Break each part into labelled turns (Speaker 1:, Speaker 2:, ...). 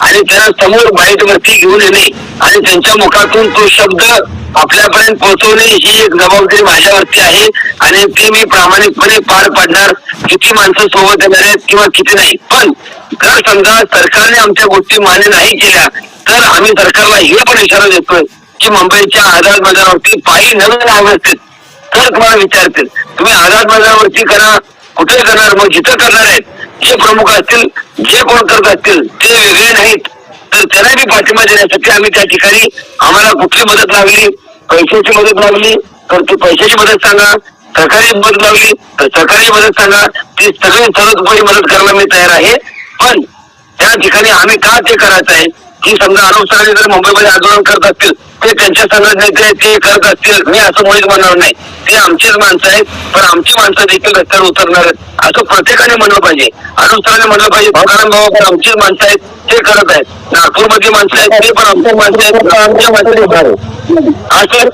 Speaker 1: आणि त्यांना समोर बाईटवरती घेऊन येणे. आणि त्यांच्या मुखातून तो शब्द आपल्यापर्यंत पोहोचवणे ही एक जबाबदारी माझ्यावरती आहे. आणि ती मी प्रामाणिकपणे पार पाडणार. किती माणसं सोबत येणार आहेत किंवा किती नाही. पण जर समजा सरकारने आमच्या गोष्टी मान्य नाही केल्या तर आम्ही सरकारला हे पण इशारा देतोय की मुंबईच्या आझाद मैदानावरती पायी नवीन हवे असतील. तर तुम्हाला विचारतील तुम्ही आझाद मैदानावरती करा कुठे करणार? मग जिथं करणार आहेत. जे प्रमुख असतील जे कोण करत असतील ते वेगळे नाहीत. तर त्यांना बी पाठिंबा देण्यासाठी आम्ही त्या ठिकाणी आम्हाला कुठली मदत लागली पैशाची मदत लागली तर ती पैशाची मदत सांगा सरकारी मदत लागली तर सरकारी मदत सांगा ती सगळी सर्वतोपरी मदत करायला मी तयार आहे. पण त्या ठिकाणी आम्ही का ते करायचं आहे की समजा अनुसाराने जर मुंबईमध्ये आंदोलन करत असतील ते त्यांच्या संघटनेचे ते करत असतील मी असं मुळीच म्हणणार नाही. ते आमचीच माणसं आहेत पण आमची माणसं देखील रस्त्यावर उतरणार आहेत. असं प्रत्येकाने म्हणलं पाहिजे. अनुसाराने म्हणलं पाहिजे भगवान बाबा पण आमचीच माणसं आहेत ते करत आहेत. नागपूरमध्ये माणसं आहेत ते पण आमची माणसं आहेत आमच्या माणसं आहेत. असं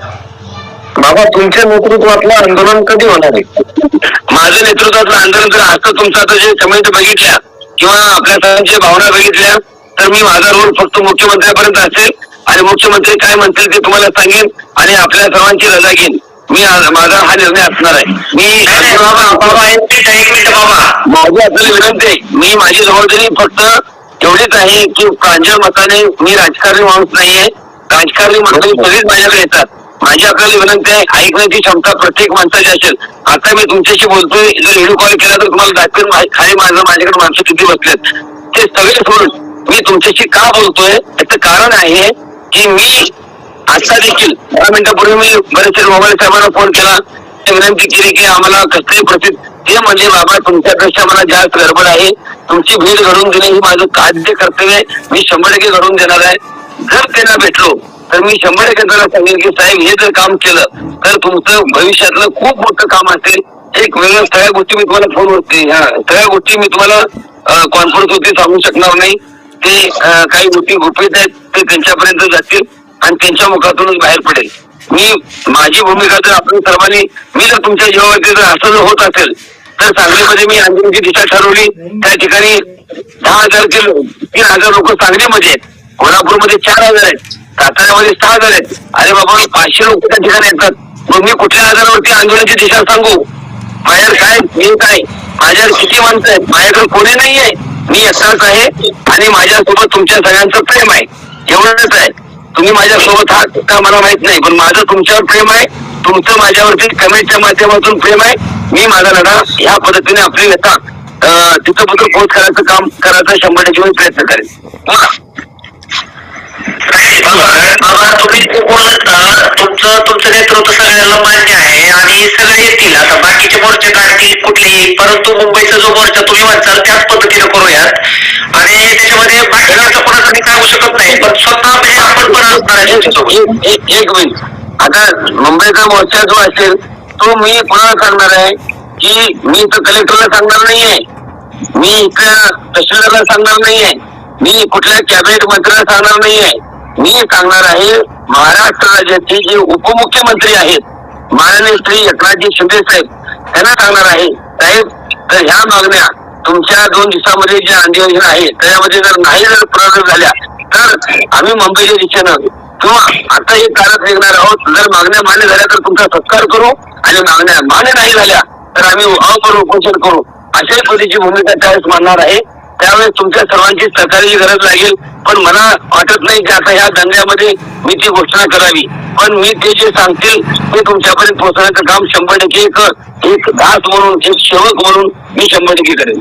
Speaker 2: बाबा तुमच्या नेतृत्वातलं आंदोलन कधी होणार आहे?
Speaker 1: माझं नेतृत्वातलं आंदोलन जर असतं तुमचं आता जे कमेंट बघितल्या किंवा आपल्या सर्वांच्या भावना बघितल्या तर मी माझा रोल फक्त मुख्यमंत्र्यापर्यंत असेल आणि मुख्यमंत्री काय म्हणतील ते तुम्हाला सांगेन आणि आपल्या सर्वांची रजा घेईन. मी माझा हा निर्णय असणार आहे. मी माझी आपल्याला विनंती आहे. मी माझी जबाबदारी फक्त एवढीच आहे की प्रांजळ मताने मी राजकारणी माणूस नाहीये राजकारणी मंडळी सगळीच माझ्याकडे येतात. माझी आपल्याला विनंती आहे ऐकण्याची क्षमता प्रत्येक माणसाची असेल. आता मी तुमच्याशी बोलतोय जर व्हिडिओ कॉल केला तर तुम्हाला दाखवेल मा- खाली माझं माझ्याकडे माणसं किती बसलेत. ते सगळे सोडून मी तुमच्याशी का बोलतोय? याचं कारण आहे की मी आता देखील दहा मिनिटापूर्वी मी बरेचसे मोबाईल साहेबांना फोन केला. विनंती केली की आम्हाला कसलेही प्रति ते म्हणजे बाबा तुमच्यापेक्षा मला जास्त गडबड आहे. तुमची भीड घडवून देणे ही माझं आद्य कर्तव्य मी शंभर टक्के घडवून देणार आहे. जर त्यांना भेटलो तर मी शंभर टक्के त्यांना सांगेन की साहेब हे जर काम केलं तर तुमचं भविष्यातलं खूप मोठं काम असेल. एक वेगळं सगळ्या गोष्टी मी तुम्हाला फोन होते ह्या सगळ्या गोष्टी मी तुम्हाला कॉन्फरन्स वरती सांगू शकणार नाही. ते काही गोष्टी गुपित आहेत ते त्यांच्यापर्यंत जातील आणि त्यांच्या मुखातूनच बाहेर पडेल. मी माझी भूमिका जर आपण सर्वांनी मी जर तुमच्या जीवावरती जर असं जर होत असेल तर सांगलीमध्ये मी आंदोलनची दिशा ठरवली. त्या ठिकाणी दहा हजार ते तीन हजार लोक सांगलीमध्ये आहेत. कोल्हापूरमध्ये चार हजार आहेत. साताऱ्यामध्ये सहा हजार आहेत. अरे बाबा पाचशे लोक त्या ठिकाणी येतात. मग मी कुठल्या आजारावरती आंदोलनाची दिशा सांगू? माझ्यावर काय मी काय? माझ्यावर किती माणसं आहेत? माझ्याकडे कोणी नाही आहे मी एकटाच आहे आणि माझ्यासोबत तुमच्या सगळ्यांचं प्रेम आहे. एवढंच आहे. तुम्ही माझ्यासोबत आहात का मला माहीत नाही पण माझं तुमच्यावर प्रेम आहे. तुमचं माझ्यावरती कमेंटच्या माध्यमातून प्रेम आहे. मी माझा लढा ह्या पद्धतीने आपली नेता तिथं पुढं पोहोच करायचं काम करायचा शंभर टक्के मी प्रयत्न करेन.
Speaker 2: बाबा तुम्ही बोलत ना तुमचं तुमचं नेतृत्व सगळ्यांना मान्य आहे आणि सगळे येतील आता. बाकीचे मोर्चे काढतील कुठलेही परंतु मुंबईचा जो मोर्चा तुम्ही म्हणताल त्याच पद्धतीने करू नाही पण स्वतः म्हणजे आपण पण असणार
Speaker 1: एक एक- मिनिट. आता मुंबईचा मोर्चा जो असेल तो मी कोणाला सांगणार आहे? की मी इथं कलेक्टरला सांगणार नाहीये. मी इथं तहसीलदारला सांगणार नाहीये. मी कुठल्या कॅबिनेट मंत्र्याला सांगणार नाहीये. मी सांगणार आहे महाराष्ट्र राज्याचे जे उपमुख्यमंत्री आहेत माननीय श्री एकनाथजी शिंदे साहेब त्यांना सांगणार आहे. साहेब तर ह्या मागण्या तुमच्या दोन दिवसामध्ये जे अधिवेशन आहे त्याच्यामध्ये जर नाही जर पूर्ण झाल्या तर आम्ही मुंबईच्या दिशेनं किंवा आता हे कारण फेकणार आहोत. जर मागण्या मान्य झाल्या तर तुमचा सत्कार करू आणि मागण्या मान्य नाही झाल्या तर आम्ही अकरू उपोषण करू. अशाही पद्धतीची भूमिका त्यावेळेस मानणार आहे. त्यावेळेस तुमच्या सर्वांची सहकार्याची गरज लागेल. पण मला वाटत नाही की आता ह्या दंग्यामध्ये मी ती घोषणा करावी. पण मी ते जे सांगतील ते तुमच्यापर्यंत पोहोचण्याचं काम शंभर टक्के एक दास म्हणून एक सेवक म्हणून मी शंभर टक्के करेन.